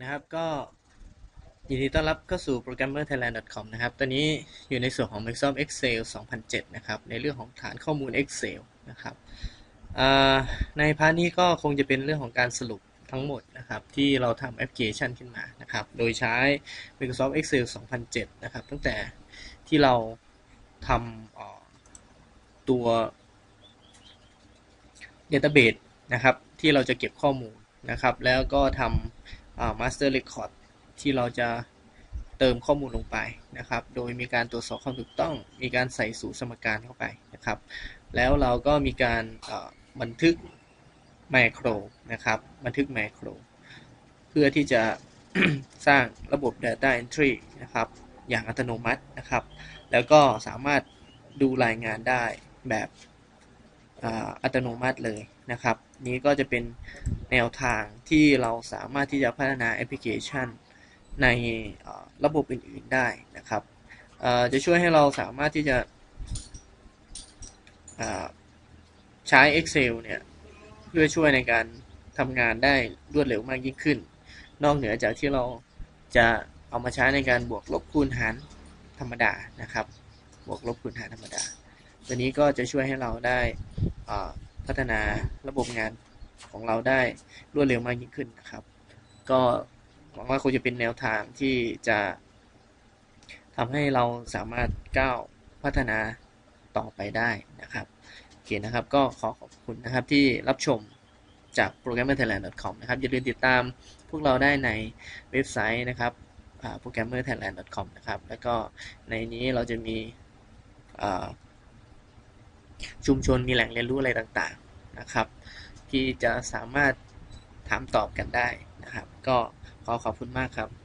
นะครับก็ยินดีต้อนรับเข้าสู่ programmerthailand.com นะครับ ตอนนี้อยู่ในส่วนของ Microsoft Excel 2007 นะครับ ในเรื่องของฐานข้อมูล Excel นะครับในพาร์ทนี้ก็คงจะเป็นเรื่องของการสรุปทั้งหมดนะครับ ที่เราทำแอปพลิเคชันขึ้นมานะครับ โดยใช้ Microsoft Excel 2007 นะครับ ตั้งแต่ที่เราทำตัว Database นะครับ ที่เราจะเก็บข้อมูลนะครับ แล้วก็ทำ Master Record ที่เราจะเติมข้อมูลลงไปนะครับ โดยมีการตรวจสอบความถูกต้อง มีการใส่สูตรสมการเข้าไปนะครับ แล้วเราก็มีการบันทึกแมโครนะครับ บันทึกแมโคร เพื่อที่จะสร้างระบบ Data Entry นะครับ อย่างอัตโนมัตินะครับ แล้วก็สามารถดูรายงานได้แบบ อัตโนมัติเลยนะครับ นี้ก็จะเป็นแนวทางที่เราสามารถที่จะพัฒนาแอปพลิเคชัน ในระบบอื่นๆได้นะครับจะช่วยให้เราสามารถที่จะใช้ Excel เนี่ยเพื่อช่วยในการทำงานได้รวดเร็วมากยิ่งขึ้น นอกเหนือจากที่เราจะเอามาใช้ในการบวกลบคูณหารธรรมดานะครับ บวกลบคูณหารธรรมดา ตัวนี้ก็จะช่วยให้เราได้ พัฒนาระบบงานของเราได้รวดเร็วมากยิ่งขึ้นนะครับ ก็หวังว่าคงจะเป็นแนวทางที่จะทำให้เราสามารถก้าวพัฒนาต่อไปได้นะครับโอเคนะครับ ก็ขอขอบคุณนะครับที่รับชมจาก programmerthailand.com นะครับ อย่าลืมติดตามพวกเราได้ในเว็บไซต์นะครับ programmerthailand.com นะครับ แล้วก็ในนี้เราจะมี ชุมชนมีแหล่งเรียนรู้อะไรต่างๆนะครับ ที่จะสามารถถามตอบกันได้นะครับ ก็ขอขอบคุณมากครับ